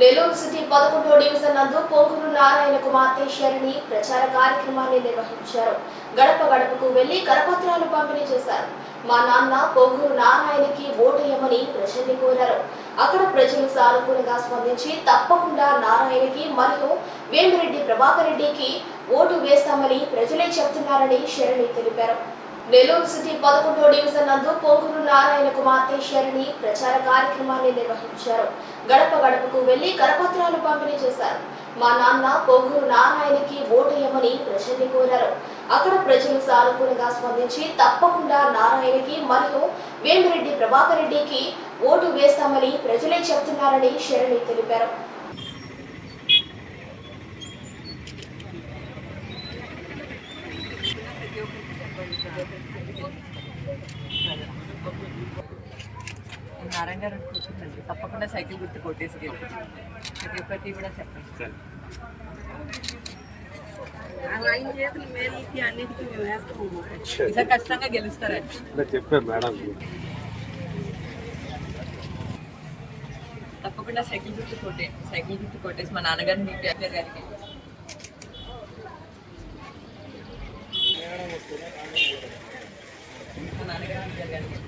Nellore city పదకొండో division నందు పొంగురు నారాయణ కుమార్తె శరణి ప్రచార కార్యక్రమాన్ని నిర్వహించారు. గడప గడపకు వెళ్ళి కరపత్రాలు పంపిణీ చేశారు. మా నాన్న పొంగురు నారాయణకి ఓటేయమని ప్రజల్ని కోరారు. అక్కడ ప్రజలు సానుకూలంగా స్పందించి తప్పకుండా నారాయణకి మరియు వేమిరెడ్డి ప్రభాకర్ రెడ్డికి ఓటు వేస్తామని ప్రజలే చెప్తున్నారని శరణి తెలిపారు. నెల్లూరు సిటీ పదకొండో డివిజన్ నందు పొంగురు నారాయణ కుమార్తె శరణి ప్రచార కార్యక్రమాన్ని నిర్వహించారు. గడప గడపకు వెళ్ళి కరపత్రాలు పంపిణీ చేశారు. మా నాన్న పొంగురు నారాయణకి ఓటేయమని ప్రజల్ని కోరారు. అక్కడ ప్రజలు సానుకూలంగా స్పందించి తప్పకుండా నారాయణకి మరియు వేమిరెడ్డి ప్రభాకర్ రెడ్డికి ఓటు వేస్తామని ప్రజలే చెప్తున్నారని శరణి తెలిపారు. నారాయణ గారు కూర్చుందండి తప్పకుండా సైకిల్ గుర్తు కొట్టేసి గెలిపి ప్రతి ఒక్కటి కూడా చెప్పండి ఆయన చేతుల మేలుకి అన్నిటికీ మేము వేస్తాము ఈసారి ఖచ్చితంగా గెలుస్తారండి చెప్పారు మేడం తప్పకుండా సైకిల్ గుర్తు కొట్టే సైకిల్ గుర్తు కొట్టేసి మా నాన్నగారిని మీ పేరు గారికి మా నాన్నగారు మీ పేరు గారికి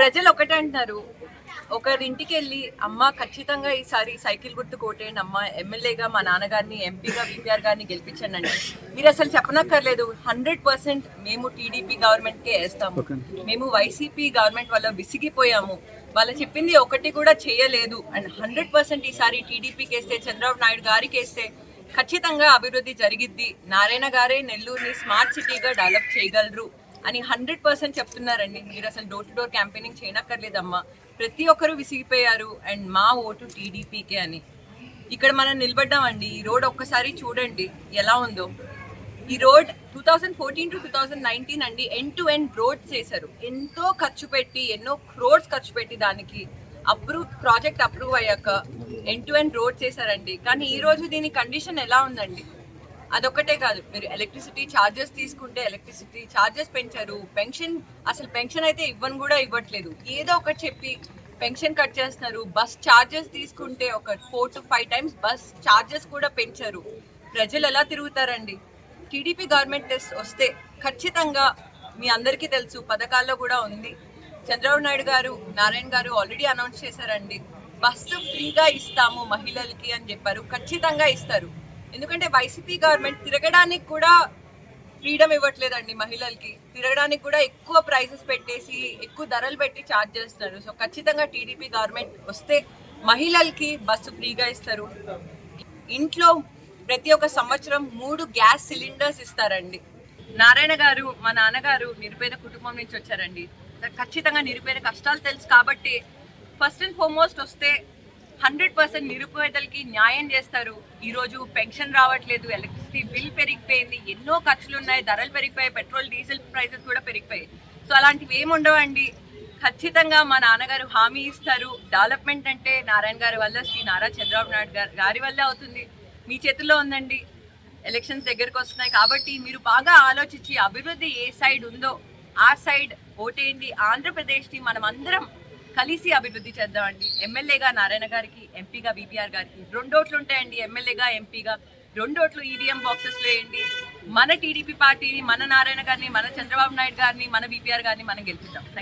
ప్రజలు ఒకటే అంటున్నారు. ఒకరింటికి వెళ్ళి అమ్మ ఖచ్చితంగా ఈసారి సైకిల్ గుర్తు కోటేయండి అమ్మ. ఎమ్మెల్యేగా మా నాన్నగారిని ఎంపీగా విపిఆర్ గారిని గెలిపించండి అండి మీరు అసలు చెప్పనక్కర్లేదు. హండ్రెడ్ పర్సెంట్ మేము టీడీపీ గవర్నమెంట్కే వేస్తాము. మేము వైసీపీ గవర్నమెంట్ వల్ల విసిగిపోయాము. వాళ్ళు చెప్పింది ఒకటి కూడా చేయలేదు. అండ్ హండ్రెడ్ పర్సెంట్ ఈసారి టీడీపీకి వేస్తే చంద్రబాబు నాయుడు గారికి వేస్తే ఖచ్చితంగా అభివృద్ధి జరిగిద్ది. నారాయణ గారే నెల్లూరుని స్మార్ట్ సిటీగా డెవలప్ చేయగలరు అని హండ్రెడ్ పర్సెంట్ చెప్తున్నారండి. మీరు అసలు డోర్ టు డోర్ క్యాంపెయినింగ్ చేయనక్కర్లేదమ్మా. ప్రతి ఒక్కరూ విసిగిపోయారు అండ్ మా ఓటు టీడీపీకే అని. ఇక్కడ మనం నిలబడ్డామండి. ఈ రోడ్ ఒక్కసారి చూడండి ఎలా ఉందో. ఈ road two thousand fourteen to two thousand nineteen అండి ఎండ్ టు ఎండ్ రోడ్స్ చేశారు. ఎంతో ఖర్చు పెట్టి ఎన్నో క్రోడ్స్ ఖర్చు పెట్టి దానికి అప్రూవ్ ప్రాజెక్ట్ అప్రూవ్ అయ్యాక ఎండ్ టు ఎండ్ రోడ్ చేశారండి. కానీ ఈ రోజు దీని కండిషన్ ఎలా ఉందండి? అదొక్కటే కాదు. మీరు ఎలక్ట్రిసిటీ ఛార్జెస్ తీసుకుంటే ఎలక్ట్రిసిటీ ఛార్జెస్ పెంచారు. పెన్షన్ అసలు పెన్షన్ అయితే ఇవ్వను కూడా ఇవ్వట్లేదు. ఏదో ఒకటి చెప్పి పెన్షన్ కట్ చేస్తున్నారు. బస్ ఛార్జెస్ తీసుకుంటే ఒక four to five times bus charges కూడా పెంచారు. ప్రజలు ఎలా తిరుగుతారండి? టీడీపీ గవర్నమెంట్ వస్తే ఖచ్చితంగా మీ అందరికీ తెలుసు పథకాల్లో కూడా ఉంది. చంద్రబాబు నాయుడు గారు నారాయణ గారు ఆల్రెడీ అనౌన్స్ చేశారండి. బస్సు ఫ్రీగా ఇస్తాము మహిళలకి అని చెప్పారు. ఖచ్చితంగా ఇస్తారు. ఎందుకంటే వైసీపీ గవర్నమెంట్ తిరగడానికి కూడా ఫ్రీడమ్ ఇవ్వట్లేదండి మహిళలకి. తిరగడానికి కూడా ఎక్కువ ప్రైసెస్ పెట్టేసి ఎక్కువ ధరలు పెట్టి ఛార్జ్ చేస్తున్నారు. సో ఖచ్చితంగా టీడీపీ గవర్నమెంట్ వస్తే మహిళలకి బస్సు ఫ్రీగా ఇస్తారు. ఇంట్లో ప్రతి ఒక్క సంవత్సరం మూడు గ్యాస్ సిలిండర్స్ ఇస్తారండి. నారాయణ గారు మా నాన్నగారు నిరుపేద కుటుంబం నుంచి వచ్చారండి. ఖచ్చితంగా నిరుపేద కష్టాలు తెలుసు కాబట్టి ఫస్ట్ అండ్ ఫార్మోస్ట్ వస్తే హండ్రెడ్ పర్సెంట్ నిరుపేదలకి న్యాయం చేస్తారు. ఈరోజు పెన్షన్ రావట్లేదు ఎలక్ట్రిసిటీ బిల్ పెరిగిపోయింది ఎన్నో ఖర్చులు ఉన్నాయి ధరలు పెరిగిపోయాయి పెట్రోల్ డీజిల్ ప్రైసెస్ కూడా పెరిగిపోయాయి. సో అలాంటివి ఏమి ఉండవండి. ఖచ్చితంగా మా నాన్నగారు హామీ ఇస్తారు. డెవలప్మెంట్ అంటే నారాయణ గారి వల్ల శ్రీ నారా చంద్రబాబు నాయుడు గారు గారి వల్లే అవుతుంది. మీ చేతుల్లో ఉందండి. ఎలక్షన్స్ దగ్గరకు వస్తున్నాయి కాబట్టి మీరు బాగా ఆలోచించి అభివృద్ధి ఏ సైడ్ ఉందో ఆ సైడ్ ఓటేయండి. ఆంధ్రప్రదేశ్ని మనం అందరం కలిసి అభివృద్ధి చేద్దామండి. ఎమ్మెల్యేగా నారాయణ గారికి ఎంపీగా బీపీఆర్ గారికి రెండోట్లు ఉంటాయండి ఎమ్మెల్యేగా ఎంపీగా రెండోట్లు ఈడిఎం ఈవీఎం బాక్సెస్ వేయండి. మన టీడీపీ పార్టీని మన నారాయణ గారిని మన చంద్రబాబు నాయుడు గారిని మన బీపీఆర్ గారిని మనం గెలిపిద్దాం.